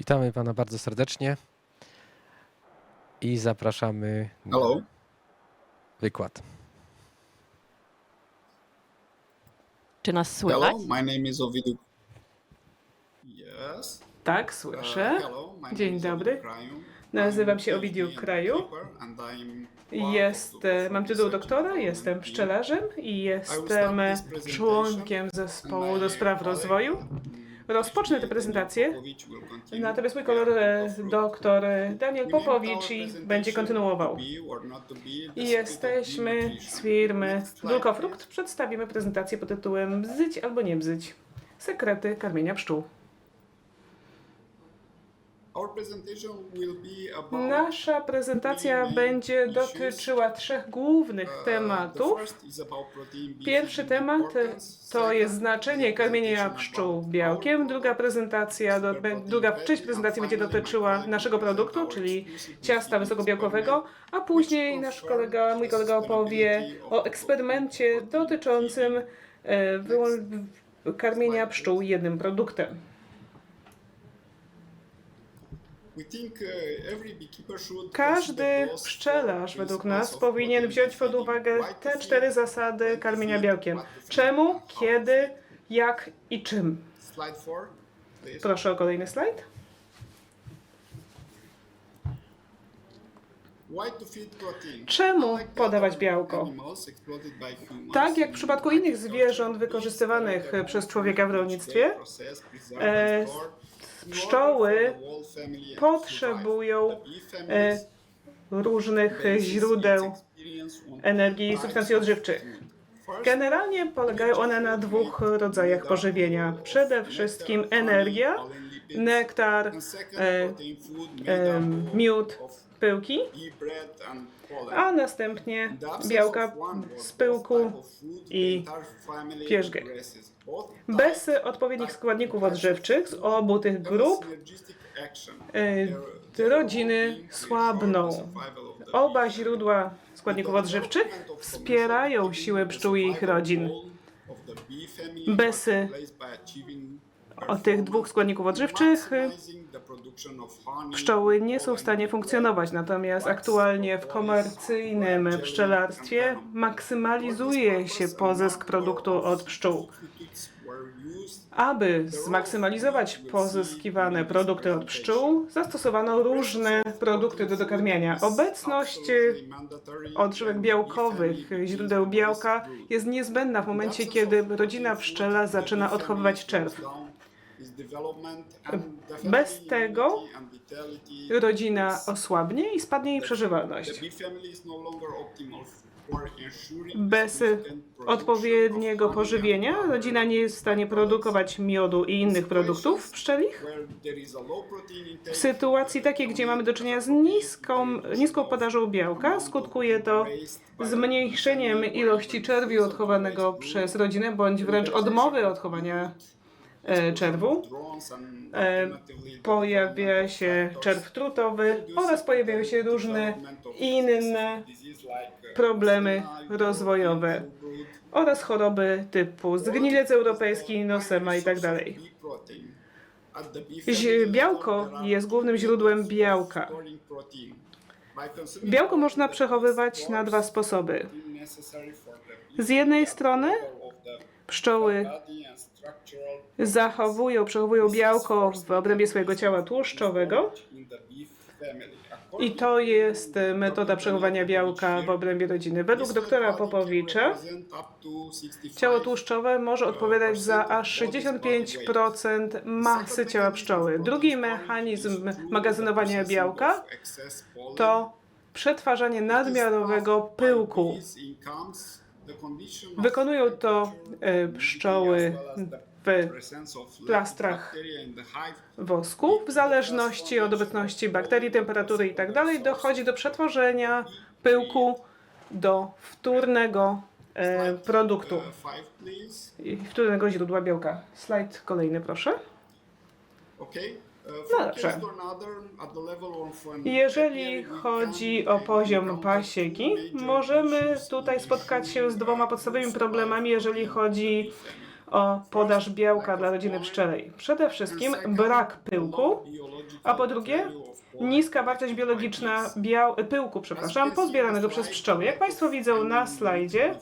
Witamy Pana bardzo serdecznie i zapraszamy na Hello. wykład. Czy nas słychać? Hello. My name is Ovidiu. Yes. Tak, Uh, słyszę. hello. My Dzień is dobry. Ovidiu Kraju. Nazywam I'm się PhD Ovidiu Kraju. beekeeper and I'm part Jest, of the e, mam tytuł research doktora, department jestem in pszczelarzem i jestem presentation członkiem zespołu do spraw rozwoju. Rozpocznę tę prezentację. Natomiast mój We are kolor fruit. doktor Daniel We named Popowicz i będzie kontynuował. I jesteśmy z firmy Dulkofrukt. Przedstawimy prezentację pod tytułem Bzyć albo nie bzyć. Sekrety karmienia pszczół. Nasza prezentacja będzie dotyczyła trzech głównych Uh, tematów. Pierwszy temat to jest znaczenie karmienia pszczół białkiem. Druga prezentacja, druga część prezentacji będzie dotyczyła naszego produktu, czyli ciasta wysokobiałkowego, a później nasz kolega, mój kolega opowie o eksperymencie dotyczącym e, karmienia pszczół jednym produktem. Każdy consider those pszczelarz według nas powinien wziąć pod uwagę te cztery zasady karmienia białkiem. Czemu, kiedy, jak i czym. Proszę o kolejny slajd. Czemu podawać białko? Tak jak w przypadku innych zwierząt wykorzystywanych przez człowieka w rolnictwie, e, pszczoły potrzebują e, różnych źródeł energii i substancji odżywczych. Generalnie polegają one na dwóch rodzajach pożywienia. Przede wszystkim energia, nektar, e, up miód, pyłki, a następnie białka z pyłku i pierzgę. Bez odpowiednich składników odżywczych z obu tych grup e, rodziny słabną. Oba źródła składników odżywczych wspierają siłę pszczół i ich rodzin. Bez o tych dwóch składników odżywczych pszczoły nie są w stanie funkcjonować. Natomiast aktualnie w komercyjnym pszczelarstwie maksymalizuje się pozysk produktu od pszczół. Aby zmaksymalizować pozyskiwane produkty od pszczół, zastosowano różne produkty do dokarmiania. Obecność odżywek białkowych, źródeł białka jest niezbędna w momencie, kiedy rodzina pszczela zaczyna odchowywać czerw. Bez tego Rodzina osłabnie i spadnie jej przeżywalność. Bez odpowiedniego pożywienia rodzina nie jest w stanie produkować miodu i innych produktów pszczelich. W sytuacji takiej, gdzie mamy do czynienia z niską, niską podażą białka, skutkuje to zmniejszeniem ilości czerwiu odchowanego przez rodzinę, bądź wręcz odmowy odchowania czerwu. E, Pojawia się czerw trutowy oraz pojawiają się różne inne problemy rozwojowe oraz choroby typu zgnilec europejski, nosema i tak Białko jest głównym źródłem białka. Białko można przechowywać na dwa sposoby. Z jednej strony pszczoły zachowują, przechowują białko w obrębie swojego ciała tłuszczowego i to jest e, metoda przechowania białka w obrębie rodziny. Według doktora Popowicza ciało tłuszczowe może odpowiadać za aż 65% masy ciała pszczoły. Drugi mechanizm magazynowania białka to przetwarzanie nadmiarowego pyłku. Wykonują to e, pszczoły w plastrach wosku. W zależności od obecności bakterii, temperatury i tak dochodzi do przetworzenia pyłku do wtórnego e, produktu, wtórnego źródła białka. Slajd kolejny proszę. No dobrze. Jeżeli chodzi o poziom pasieki, możemy tutaj spotkać się z dwoma podstawowymi problemami, jeżeli chodzi o podaż białka dla rodziny pszczelej. Przede wszystkim brak pyłku A po drugie, niska wartość biologiczna biał- pyłku, przepraszam, pozbieranego przez pszczoły. Jak Państwo widzą na slajdzie,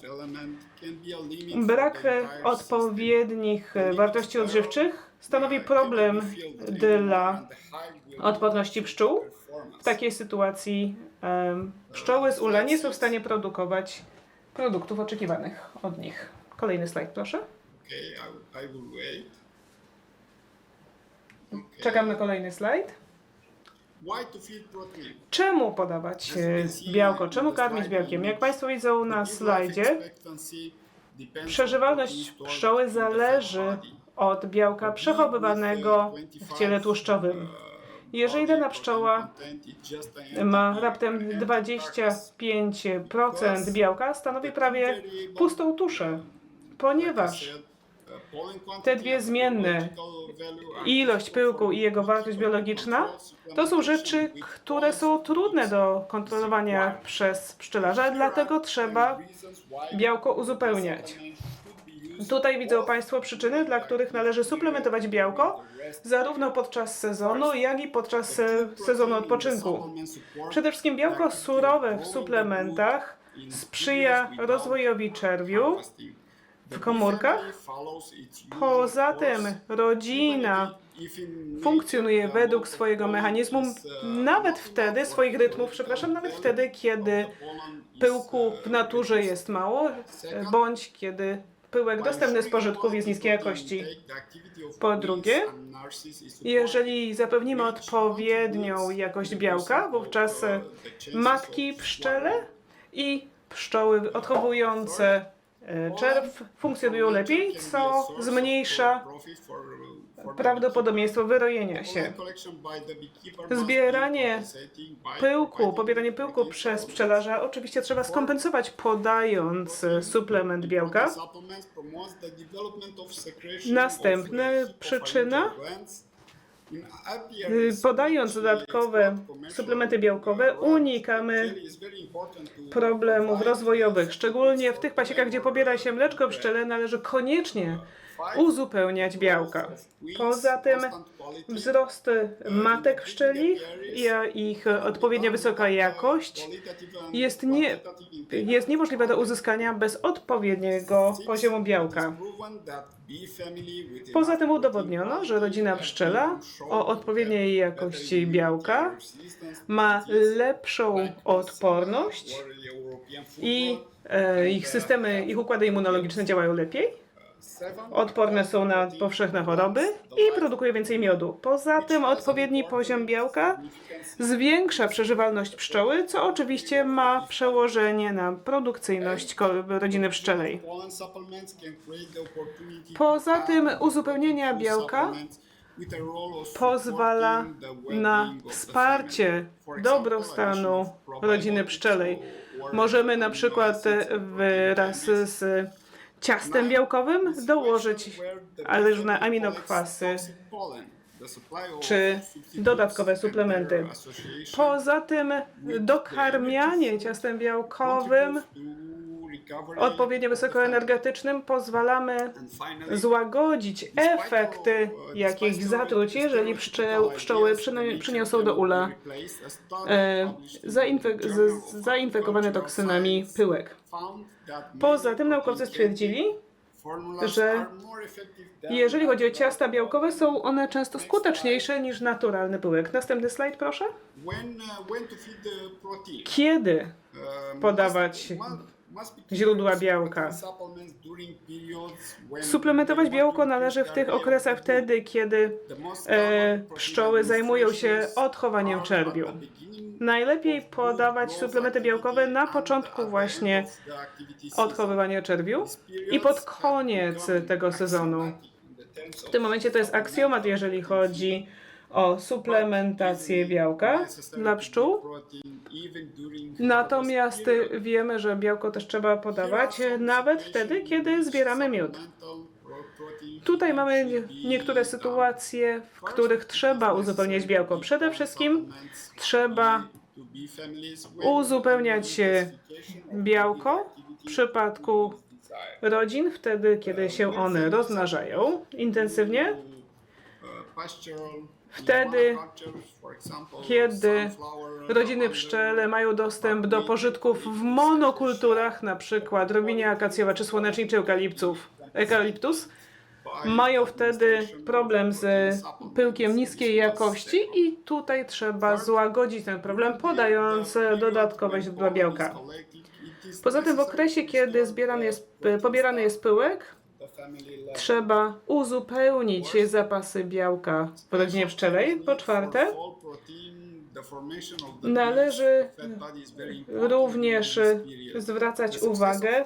brak odpowiednich wartości odżywczych stanowi problem dla odporności pszczół. W takiej sytuacji pszczoły z ula nie są w stanie produkować produktów oczekiwanych od nich. Kolejny slajd, proszę. Czekam na kolejny slajd. Czemu podawać e, białko? Czemu karmić białkiem? Jak Państwo widzą na slajdzie, przeżywalność pszczoły zależy od białka przechowywanego w ciele tłuszczowym. Jeżeli dana pszczoła ma raptem 25% białka, stanowi prawie pustą tuszę, ponieważ te dwie zmienne, ilość pyłku i jego wartość biologiczna, to są rzeczy, które są trudne do kontrolowania przez pszczelarza, dlatego trzeba białko uzupełniać. Tutaj widzą Państwo przyczyny, dla których należy suplementować białko, zarówno podczas sezonu, jak i podczas e, sezonu odpoczynku. Przede wszystkim białko surowe w suplementach sprzyja rozwojowi czerwiu w komórkach. Poza tym rodzina funkcjonuje według swojego mechanizmu, nawet wtedy, swoich rytmów, przepraszam, nawet wtedy, kiedy pyłku w naturze jest mało, bądź kiedy pyłek dostępny z pożytków jest niskiej jakości. Po drugie, jeżeli zapewnimy odpowiednią jakość białka, wówczas matki pszczele i pszczoły odchowujące czerw funkcjonują lepiej, co zmniejsza prawdopodobieństwo wyrojenia się. Zbieranie pyłku, pobieranie pyłku przez pszczelarza oczywiście trzeba skompensować podając e, suplement białka. Następna przyczyna Podając dodatkowe suplementy białkowe, unikamy problemów rozwojowych. Szczególnie w tych pasiekach, gdzie pobiera się mleczko pszczele, należy koniecznie uzupełniać białka. Poza tym wzrost matek pszczelich i ich odpowiednio wysoka jakość jest, nie, jest niemożliwe do uzyskania bez odpowiedniego poziomu białka. Poza tym udowodniono, że rodzina pszczela o odpowiedniej jakości białka ma lepszą odporność i e, ich systemy, ich układy immunologiczne działają lepiej, odporne są na powszechne choroby i produkuje więcej miodu. Poza tym odpowiedni poziom białka zwiększa przeżywalność pszczoły, co oczywiście ma przełożenie na produkcyjność rodziny pszczelej. Poza tym uzupełnienia białka pozwala na wsparcie dobrostanu rodziny pszczelej. Możemy na przykład wraz z ciastem białkowym dołożyć różne aminokwasy czy dodatkowe suplementy. Poza tym dokarmianie ciastem białkowym odpowiednio wysokoenergetycznym pozwalamy złagodzić efekty jakichś zatruć, jeżeli pszczoły przyno- przyniosą do ula e, zainfek- z, zainfekowany toksynami pyłek. Poza tym naukowcy stwierdzili, że jeżeli chodzi o ciasta białkowe, są one często skuteczniejsze niż naturalny pyłek. Następny slajd, proszę. Kiedy podawać źródła białka? Suplementować białko należy w tych okresach wtedy, kiedy e, pszczoły zajmują się odchowaniem czerwiu. Najlepiej podawać suplementy białkowe na początku właśnie odchowywania czerwiu i pod koniec tego sezonu. W tym momencie to jest aksjomat, jeżeli chodzi o suplementację białka dla pszczół. Natomiast wiemy, że białko też trzeba podawać nawet wtedy, kiedy zbieramy miód. Tutaj mamy nie- niektóre sytuacje, w których trzeba uzupełniać białko. Przede wszystkim trzeba uzupełniać białko w przypadku rodzin, wtedy kiedy się one rozmnażają intensywnie. Wtedy, kiedy rodziny pszczele mają dostęp do pożytków w monokulturach, na przykład robinia akacjowa czy słoneczniczy eukaliptów, eukaliptus, mają wtedy problem z pyłkiem niskiej jakości i tutaj trzeba złagodzić ten problem, podając dodatkowe źródła białka. Poza tym w okresie, kiedy zbierany jest, pobierany jest pyłek, trzeba uzupełnić zapasy białka w rodzinie pszczelej. Po czwarte, należy również zwracać uwagę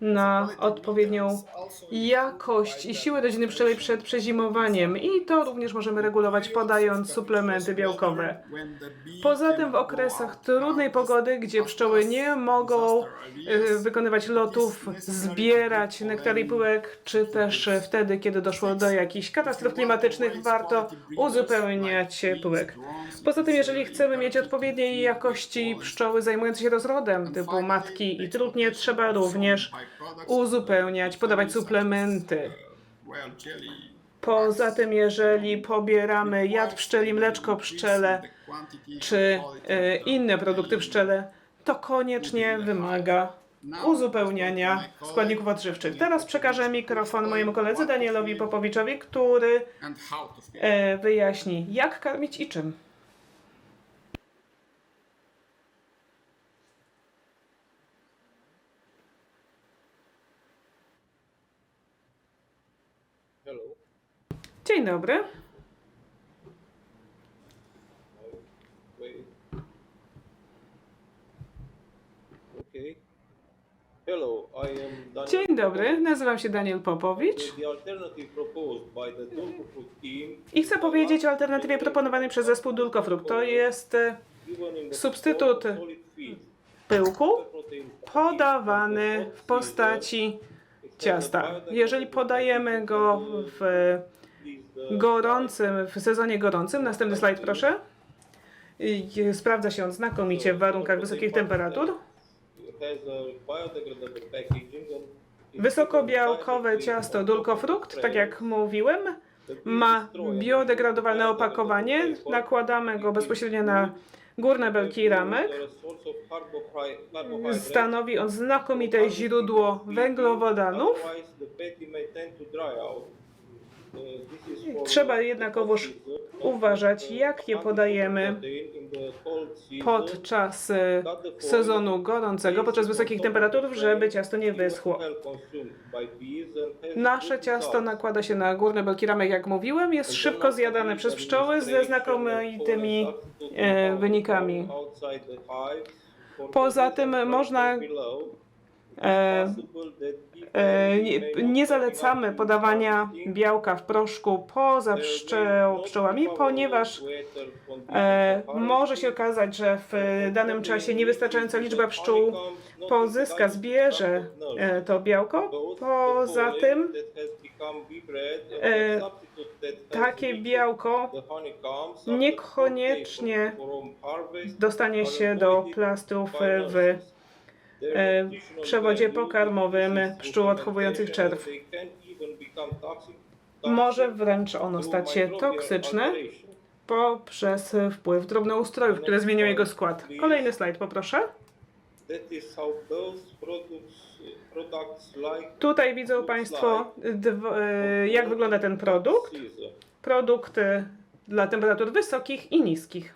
na odpowiednią jakość i siłę rodziny pszczelej przed przezimowaniem i to również możemy regulować podając suplementy białkowe. Poza tym w okresach trudnej pogody, gdzie pszczoły nie mogą e, wykonywać lotów, zbierać nektar i pyłek, czy też wtedy, kiedy doszło do jakichś katastrof klimatycznych, warto uzupełniać pyłek. Poza tym, jeżeli chcemy mieć odpowiedniej jakości pszczoły zajmujące się rozrodem, typu matki i trudnie, trzeba również uzupełniać, podawać suplementy. Poza tym, jeżeli pobieramy jad pszczeli, mleczko pszczele czy e, inne produkty pszczele, to koniecznie wymaga uzupełniania składników odżywczych. Teraz przekażę mikrofon mojemu koledze Danielowi Popowiczowi, który e, wyjaśni, jak karmić i czym. Hello. Dzień dobry. Dzień dobry, nazywam się Daniel Popowicz i chcę powiedzieć o alternatywie proponowanej przez zespół Dulkofrukt. To jest e, Substytut pyłku podawany w postaci ciasta. Jeżeli podajemy go w gorącym, w sezonie gorącym, następny slajd proszę, sprawdza się on znakomicie w warunkach wysokich temperatur. Wysokobiałkowe ciasto Dulkofrukt, tak jak mówiłem, ma biodegradowalne opakowanie. Nakładamy go bezpośrednio na górne belki ramek. Stanowi on znakomite źródło węglowodanów. Trzeba jednakowoż uważać, jak je podajemy podczas e, sezonu gorącego, podczas wysokich temperatur, żeby ciasto nie wyschło. Nasze ciasto nakłada się na górne belki ramek, jak mówiłem. Jest szybko zjadane przez pszczoły ze znakomitymi e, wynikami. Poza tym można nie, nie zalecamy podawania białka w proszku poza pszczoł, pszczołami, ponieważ e, może się okazać, że w danym czasie niewystarczająca liczba pszczół pozyska, zbierze e, to białko. Poza tym e, takie białko niekoniecznie dostanie się do plastów w e, przewodzie pokarmowym pszczół odchowujących czerw. Może wręcz ono stać się toksyczne poprzez wpływ drobnoustrojów, które zmienią jego skład. Kolejny slajd poproszę. Tutaj widzą Państwo, e, jak wygląda ten produkt. Produkt dla temperatur wysokich i niskich.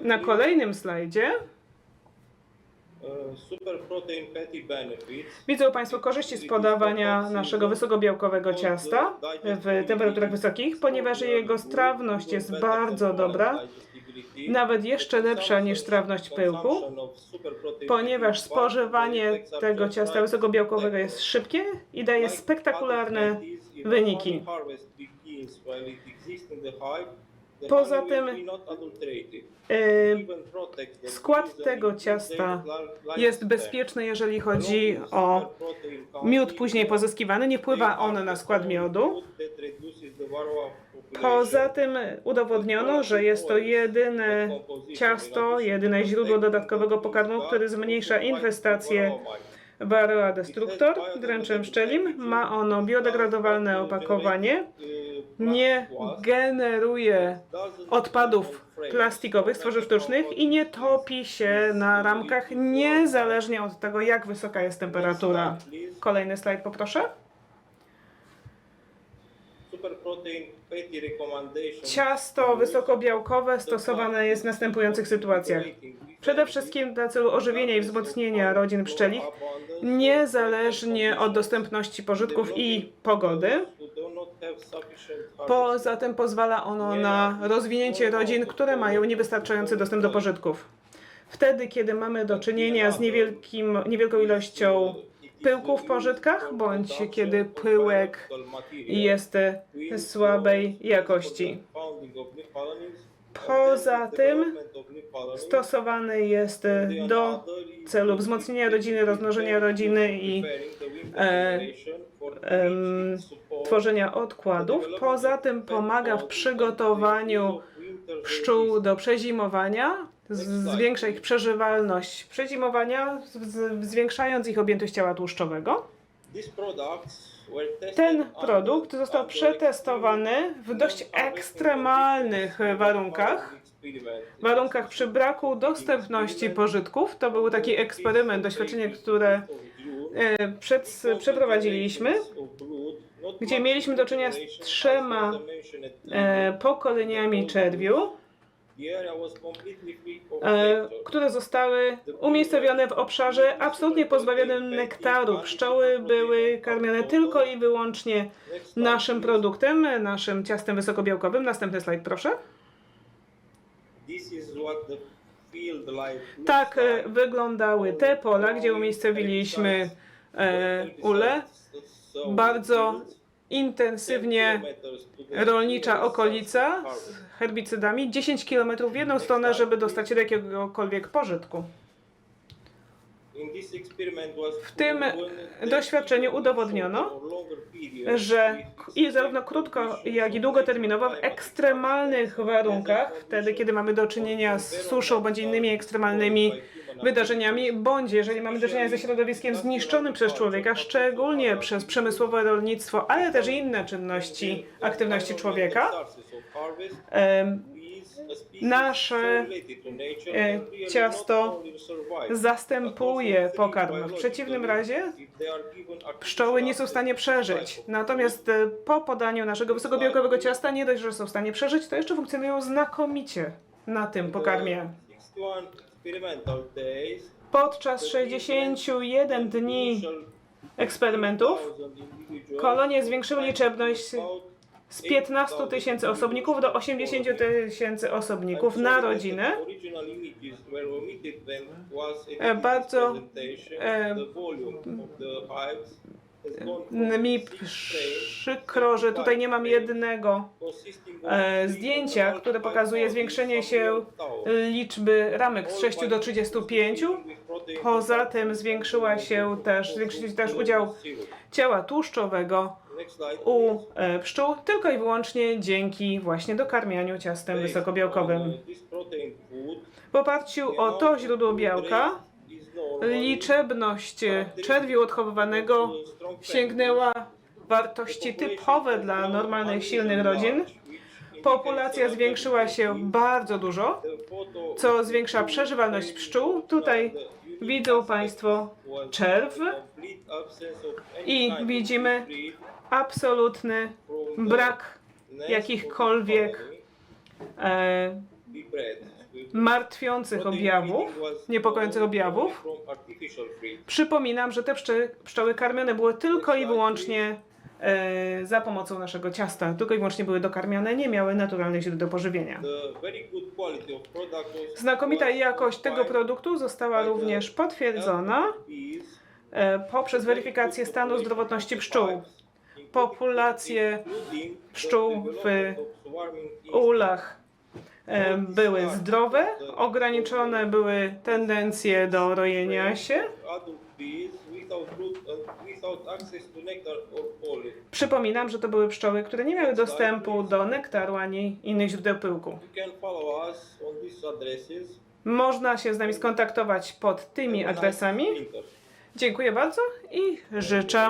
Na kolejnym slajdzie widzą Państwo korzyści z podawania naszego wysokobiałkowego ciasta w temperaturach wysokich, ponieważ jego strawność jest bardzo dobra, nawet jeszcze lepsza niż strawność pyłku, ponieważ spożywanie tego ciasta wysokobiałkowego jest szybkie i daje spektakularne wyniki. Poza tym e, skład tego ciasta jest bezpieczny, jeżeli chodzi o miód później pozyskiwany. Nie wpływa on na skład miodu. Poza tym udowodniono, że jest to jedyne ciasto, jedyne źródło dodatkowego pokarmu, które zmniejsza infestację Varroa destructor, dręczem pszczelim. Ma ono biodegradowalne opakowanie. Nie generuje odpadów plastikowych, stworzyw sztucznych i nie topi się na ramkach niezależnie od tego, jak wysoka jest temperatura. Kolejny slajd poproszę. Ciasto wysokobiałkowe stosowane jest w następujących sytuacjach. Przede wszystkim dla celu ożywienia i wzmocnienia rodzin pszczelich, niezależnie od dostępności pożytków i pogody. Poza tym pozwala ono na rozwinięcie rodzin, które mają niewystarczający dostęp do pożytków. Wtedy, kiedy mamy do czynienia z niewielkim, niewielką ilością pyłku w pożytkach, bądź kiedy pyłek jest słabej jakości. Poza tym stosowany jest do celu wzmocnienia rodziny, rozmnożenia rodziny i e, em, tworzenia odkładów. Poza tym pomaga w przygotowaniu pszczół do przezimowania, zwiększa ich przeżywalność przezimowania, zwiększając ich objętość ciała tłuszczowego. Ten produkt został przetestowany w dość ekstremalnych warunkach. Warunkach przy braku dostępności pożytków. To był taki eksperyment, doświadczenie, które e, przed, przeprowadziliśmy, gdzie mieliśmy do czynienia z trzema e, pokoleniami czerwiu, e, które zostały umiejscowione w obszarze absolutnie pozbawionym nektaru. Pszczoły były karmione tylko i wyłącznie naszym produktem, naszym ciastem wysokobiałkowym. Następny slajd, proszę. Tak e, wyglądały te pola, gdzie umiejscowiliśmy ule. Bardzo intensywnie rolnicza okolica z herbicydami. 10 km w jedną stronę, żeby dostać się do jakiegokolwiek pożytku. W tym doświadczeniu udowodniono, że i zarówno krótko, jak i długoterminowo w ekstremalnych warunkach, wtedy kiedy mamy do czynienia z suszą bądź innymi ekstremalnymi wydarzeniami, bądź jeżeli mamy do czynienia ze środowiskiem zniszczonym przez człowieka, szczególnie przez przemysłowe rolnictwo, ale też inne czynności, aktywności człowieka, nasze e, ciasto zastępuje pokarm. W przeciwnym razie pszczoły nie są w stanie przeżyć. Natomiast e, po podaniu naszego wysokobiałkowego ciasta nie dość, że są w stanie przeżyć, to jeszcze funkcjonują znakomicie na tym pokarmie. Podczas 61 dni eksperymentów kolonie zwiększyły liczebność z 15 tysięcy osobników do 80 tysięcy osobników na rodzinę. E, bardzo, Mi przykro, że tutaj nie mam jednego e, zdjęcia, które pokazuje zwiększenie się liczby ramek z 6 do 35. Poza tym zwiększyła się też, zwiększył się też udział ciała tłuszczowego u e, pszczół tylko i wyłącznie dzięki właśnie dokarmianiu ciastem wysokobiałkowym. W oparciu o to źródło białka liczebność czerwiu odchowywanego sięgnęła wartości typowe dla normalnych, silnych rodzin. Populacja zwiększyła się bardzo dużo, co zwiększa przeżywalność pszczół. Tutaj widzą Państwo czerw i widzimy absolutny brak jakichkolwiek e, martwiących objawów, niepokojących objawów. Przypominam, że te pszczoły, pszczoły karmione były tylko i wyłącznie e, za pomocą naszego ciasta. Tylko i wyłącznie były dokarmiane, nie miały naturalnych źródeł pożywienia. Znakomita jakość tego produktu została również potwierdzona e, poprzez weryfikację stanu zdrowotności pszczół. Populacje pszczół w ulach były zdrowe, ograniczone były tendencje do rojenia się. Przypominam, że to były pszczoły, które nie miały dostępu do nektaru ani innych źródeł pyłku. Można się z nami skontaktować pod tymi adresami. Dziękuję bardzo i życzę,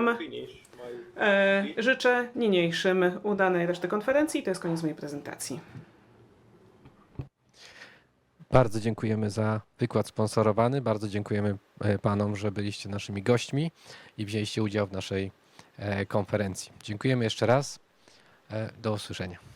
e, życzę niniejszym udanej reszty konferencji. To jest koniec mojej prezentacji. Bardzo dziękujemy za wykład sponsorowany. Bardzo dziękujemy e, panom, że byliście naszymi gośćmi i wzięliście udział w naszej e, konferencji. Dziękujemy jeszcze raz. E, Do usłyszenia.